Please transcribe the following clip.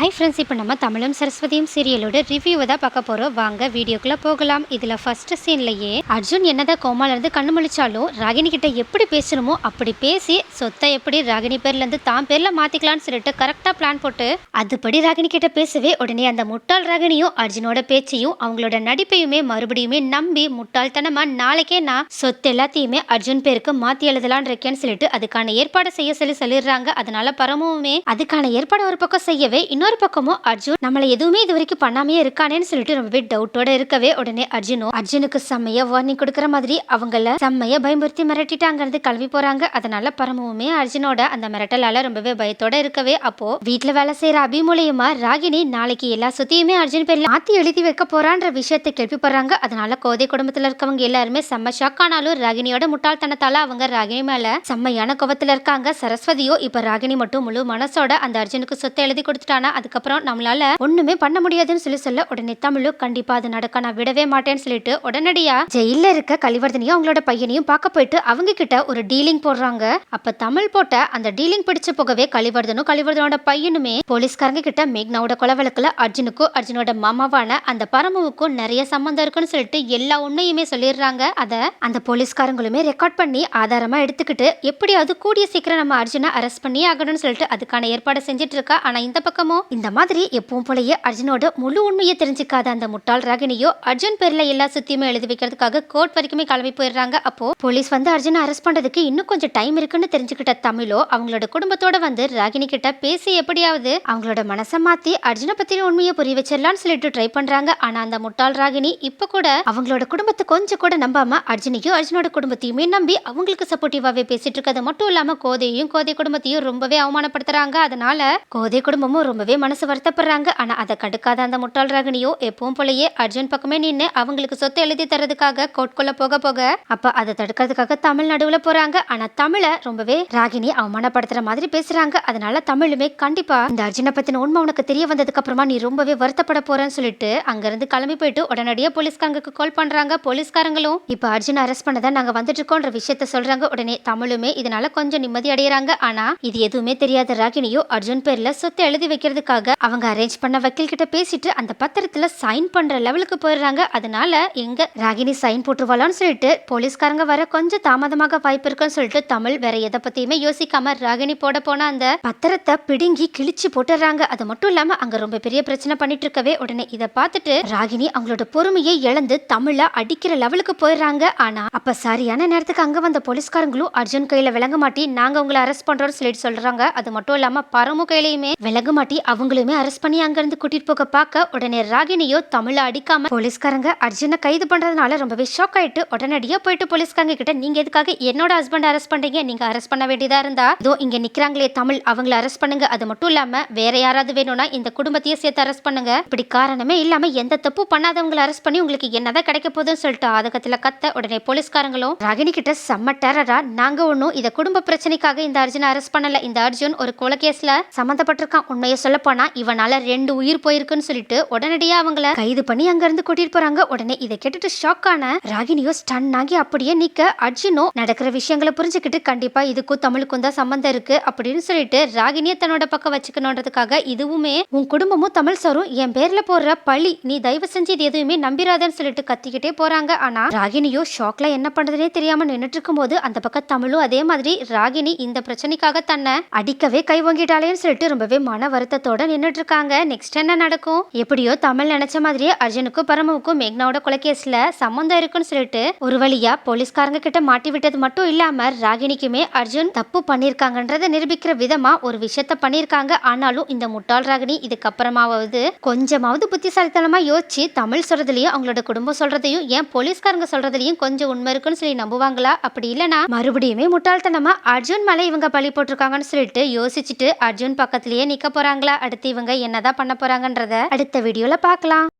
Hi friends இப்போ நம்ம தமிழும் சரஸ்வதியும் சீரியலோட ரிவ்யூவை தான் பார்க்க போகிறோம் வாங்க வீடியோக்குள்ளே போகலாம். இதில் ஃபர்ஸ்ட் சீன்லையே அர்ஜுன் என்னதான் கோமாலேருந்து கண்ணு முழிச்சாலும் ராகினி கிட்ட எப்படி பேசணுமோ அப்படி பேசி சொத்தை எப்படி ராகினி பேர்லேருந்து தான் பேரில் மாற்றிக்கலான்னு சொல்லிட்டு கரெக்டாக பிளான் போட்டு அதுபடி ராகினி கிட்ட பேசவே உடனே அந்த முட்டாள் ராகினியும் அர்ஜுனோட பேச்சையும் அவங்களோட நடிப்பையுமே மறுபடியுமே நம்பி முட்டாள்தனமாக நாளைக்கே நான் சொத்து எல்லாத்தையுமே அர்ஜுன் பேருக்கு மாற்றி எழுதலான் இருக்கேன்னு சொல்லிட்டு அதுக்கான ஏற்பாடு செய்ய சொல்லி சொல்லிடுறாங்க. அதனால பரமுமே அதுக்கான ஏற்பாடு ஒரு பக்கம் செய்யவே இன்னொரு பக்கமும் அர்ஜுன் நம்மள எதுவுமே இது வரைக்கும் பண்ணாமையே இருக்கானேன்னு சொல்லிட்டு ரொம்பவே டவுட்டோட இருக்கவே உடனே அர்ஜுனும் அர்ஜுனுக்கு செம்மைய வார்னிங் கொடுக்குற மாதிரி அவங்கள செம்மைய பயமுறுத்தி மிரட்டிட்டாங்கிறது அங்கிருந்து கிளம்பி போறாங்க. அதனால பரமவுமே அர்ஜுனோட அந்த மிரட்டலால ரொம்பவே பயத்தோட இருக்கவே அப்போ வீட்டுல வேலை செய்யற அபி மூலியமா ராகினி நாளைக்கு எல்லா சொத்தையுமே அர்ஜுன் பேர்ல மாத்தி எழுதி வைக்க போறான்ற விஷயத்தை கேள்விப்படுறாங்க அதனால கோதை குடும்பத்துல இருக்கவங்க எல்லாருமே செம்ம ஷாக் ஆனாலும் ராகினியோட முட்டாள்தனத்தால அவங்க ராகினி மேல செம்மையான கோபத்துல இருக்காங்க. சரஸ்வதியோ இப்ப ராகினி மட்டும் முழு மனசோட அந்த அர்ஜுனுக்கு சொத்தை எழுதி கொடுத்துட்டானா? அதுக்கப்புறம் நம்மளால ஒண்ணுமே பண்ண முடியாதுன்னு சொல்லி சொல்ல உடனே தமிழும் கண்டிப்பா அது நடக்க நான் விடவே மாட்டேன்னு சொல்லிட்டு உடனடியா ஜெயில இருக்க கலிவர்தனையும் அவங்களோட பையனையும் பார்க்க போயிட்டு அவங்க கிட்ட ஒரு டீலிங் போடுறாங்க. அப்ப தமிழ் போட்ட அந்த டீலிங் பிடிச்சு போகவே கலிவர்தனும் கலிவர்தனோட பையனுமே போலீஸ்காரங்க கிட்ட மேக்னாவோட கொலை வழக்குல அர்ஜுனுக்கும் அர்ஜுனோட மாமாவான அந்த பரமுவுக்கும் நிறைய சம்மந்தம் இருக்குன்னு சொல்லிட்டு எல்லா உண்மையுமே சொல்லிடுறாங்க. அத அந்த போலீஸ்காரங்களுமே ரெக்கார்ட் பண்ணி ஆதாரமா எடுத்துக்கிட்டு எப்படியாவது கூடிய சீக்கிரம் நம்ம அர்ஜுனை அரெஸ்ட் பண்ணி ஆகணும்னு சொல்லிட்டு அதுக்கான ஏற்பாடு செஞ்சுட்டு இருக்கா. ஆனா இந்த பக்கமும் இந்த மாதிரி எப்பவும் போலயே அர்ஜுனோட முழு உண்மையை தெரிஞ்சுக்காத அந்த முட்டாள் ராகினியோ அர்ஜுன் பேர்ல எல்லா சுத்தியுமே எழுதி வைக்கிறதுக்காக கோர்ட் வரைக்குமே கிளம்பி போயிடுறாங்க. அப்போ போலீஸ் வந்து அர்ஜுனை அரெஸ்ட் பண்றதுக்கு இன்னும் கொஞ்சம் டைம் இருக்குன்னு தெரிஞ்சுக்கிட்ட தமிழோ அவங்களோட குடும்பத்தோட வந்து ராகினி கிட்ட பேசி எப்படியாவது அவங்களோட மனசை மாத்தி அர்ஜுனை பத்தின உண்மையை புரிய வச்சிடலாம்னு சொல்லிட்டு ட்ரை பண்றாங்க. ஆனா அந்த முட்டாள் ராகினி இப்ப கூட அவங்களோட குடும்பத்தை கொஞ்சம் கூட நம்பாம அர்ஜுனையும் அர்ஜுனோட குடும்பத்தையுமே நம்பி அவங்களுக்கு சப்போர்ட்டிவாவே பேசிட்டு இருக்கிறது மட்டும் இல்லாம கோதையும் கோதை குடும்பத்தையும் ரொம்பவே அவமானப்படுத்துறாங்க. அதனால கோதை குடும்பமும் ரொம்பவே மனசு வருத்தப்படுறாங்க. ஆனா அதை கடுக்காத அந்த முட்டாள் ராகினியோ எப்பவும் போலயே அர்ஜுன் பக்கமே நின்று அவங்களுக்கு சொத்தை எழுதி தரதுக்காக கோட்குள்ள போக போக அப்ப அதை தடுக்கிறதுக்காக தமிழ் நடுவுல போறாங்க. ஆனா தமிழை ரொம்பவே ராகினி அவமானப்படுத்துற மாதிரி பேசுறாங்க. அதனால தமிழுமே கண்டிப்பா இந்த அர்ஜுனை பத்தின உண்மை உனக்கு தெரிய வந்ததுக்கு அப்புறமா நீ ரொம்பவே வருத்தப்பட போறேன்னு சொல்லிட்டு அங்கிருந்து கிளம்பி போயிட்டு உடனடியே போலீஸ்காரங்களுக்கு கால் பண்றாங்க. போலீஸ்காரங்களும் இப்ப அர்ஜுன் அரெஸ்ட் பண்ணதான் நாங்க வந்துட்டு இருக்கோன்ற விஷயத்த சொல்றாங்க. உடனே தமிழுமே இதனால கொஞ்சம் நிம்மதி அடையறாங்க. ஆனா இது எதுவுமே தெரியாத ராகினியோ அர்ஜுன் பேர்ல சொத்தை எழுதி வைக்கிறது வைக்கிறதுக்காக அவங்க அரேஞ்ச் பண்ண வக்கீல் கிட்ட பேசிட்டு அந்த பத்திரத்துல சைன் பண்ற லெவலுக்கு போயிடுறாங்க. அதனால எங்க ராகினி சைன் போட்டுருவாளான்னு சொல்லிட்டு போலீஸ்காரங்க வர கொஞ்சம் தாமதமாக வாய்ப்பு இருக்குன்னு சொல்லிட்டு தமிழ் வேற எதை பத்தியுமே யோசிக்காம ராகினி போட போன அந்த பத்திரத்தை பிடுங்கி கிழிச்சு போட்டுறாங்க அது மட்டும் இல்லாம அங்க ரொம்ப பெரிய பிரச்சனை பண்ணிட்டு இருக்கவே உடனே இதை பார்த்துட்டு ராகினி அவங்களோட பொறுமையை இழந்து தமிழ அடிக்கிற லெவலுக்கு போயிடுறாங்க. ஆனா அப்ப சரியான நேரத்துக்கு அங்க வந்த போலீஸ்காரங்களும் அர்ஜுன் கையில விளங்க மாட்டி நாங்க உங்களை அரெஸ்ட் பண்றோம்னு சொல்லிட்டு சொல்றாங்க. அது மட்டும் இல்லாம பரமு கையிலயுமே விளங்க மாட்டி அவங்களுமே அரெஸ்ட் பண்ணி அங்கேருந்து கூட்டிகிட்டு கூட்டிட்டு போக பார்க்க உடனே ராகினியோ தமிழை அடிக்காம போலீஸ்காரங்க அர்ஜுனை கைது பண்றதுனால ரொம்பவே ஷாக் ஆயிட்டு உடனடியா போயிட்டு போலீஸ்காரங்க கிட்ட நீங்க எதுக்காக என்னோட ஹஸ்பண்ட் அரெஸ்ட் பண்றீங்க? நீங்க அரெஸ்ட் பண்ண வேண்டியதா இருந்தா? இதோ இங்க நிக்கிறாங்களே தமிழ் அவங்கள அரெஸ்ட் பண்ணுங்க. அது மட்டும் இல்லாம வேற யாராவது வேணும்னா இந்த குடும்பத்தையே சேர்த்து அரெஸ்ட் பண்ணுங்க. இப்படி காரணமே இல்லாம எந்த தப்பு பண்ணாதவங்களை அரெஸ்ட் பண்ணி உங்களுக்கு என்னதான் கிடைக்க போதுன்னு சொல்லிட்டு ஆதகத்துல கத்த உடனே போலீஸ்காரங்களும் ராகினி கிட்ட செம்ம டேரரா நாங்க ஒன்றும் இந்த குடும்ப பிரச்சனைக்காக இந்த அர்ஜுனை அரெஸ்ட் பண்ணல. இந்த அர்ஜுன் ஒரு கொலை கேஸ்ல சம்மந்தப்பட்டிருக்கான். உண்மையை சொல்ல போனா இவனால ரெண்டு உயிர் போயிருக்குன்னு சொல்லிட்டு உடனடியா அவங்கள கைது பண்ணி அங்க இருந்து கூட்டிட்டு போகிறாங்க உடனே இதை கேட்டுட்டு ஷாக் ஆன ராகினியோ ஸ்டன் ஆகி அப்படியே நிக்க. அர்ஜுனோ நடக்கிற விஷயங்களை புரிஞ்சுக்கிட்டு கண்டிப்பா இதுக்கும் தமிழுக்கும் தான் சம்மந்தம் இருக்கு அப்படின்னு சொல்லிட்டு ராகினியை தன்னோட பக்கம் வச்சுக்கணுன்றதுக்காக இதுவுமே உன் குடும்பமும் தமிழ் சாரும் என் பேர்ல போடுற பழி. நீ தயவு செஞ்சு இது எதுவுமே நம்பிராதன்னு சொல்லிட்டு கத்திக்கிட்டே போறாங்க. ஆனா ராகினியோ ஷாக்ல என்ன பண்றதுனே தெரியாம நின்னுட்டு இருக்கும்போது அந்த பக்கம் தமிழும் அதே மாதிரி ராகினி இந்த பிரச்சனைக்காக தன்னை அடிக்கவே கை வாங்கிட்டாலேன்னு சொல்லிட்டு ரொம்பவே மன வருத்தத்தோட நின்னுட்டு இருக்காங்க நெக்ஸ்ட் என்ன நடக்கும்? எப்படியோ தமிழ் நினைச்ச மாதிரியே அர்ஜுனுக்கும் பரமுவுக்கும் மேக்னாவோட கொலைகேஸ்ல சம்மந்தம் இருக்குன்னு சொல்லிட்டு ஒரு வழியா போலீஸ்காரங்க கிட்ட மாட்டி விட்டது மட்டும் இல்லாம ராகினிக்குமே அர்ஜுன் தப்பு பண்ணிருக்காங்கன்றத நிரூபிக்கிற விதமா ஒரு விஷயத்த பண்ணிருக்காங்க. ஆனாலும் இந்த முட்டாள் ராகினி இதுக்கப்புறமாவது கொஞ்சமாவது புத்திசாலித்தனமா யோசிச்சு தமிழ் சொல்றதுலயும் அவங்களோட குடும்பம் சொல்றதையும் ஏன் போலீஸ்காரங்க சொல்றதுலயும் கொஞ்சம் உண்மை இருக்குன்னு சொல்லி நம்புவாங்களா? அப்படி இல்லனா மறுபடியுமே முட்டாள்தனமா அர்ஜுன் மேல இவங்க பழி போட்டிருக்காங்கன்னு சொல்லிட்டு யோசிச்சுட்டு அர்ஜுன் பக்கத்திலேயே நிக்க போறாங்களா? அடுத்து இவங்க என்னதான் பண்ண போறாங்கன்றத அடுத்த வீடியோல பார்க்கலாம்.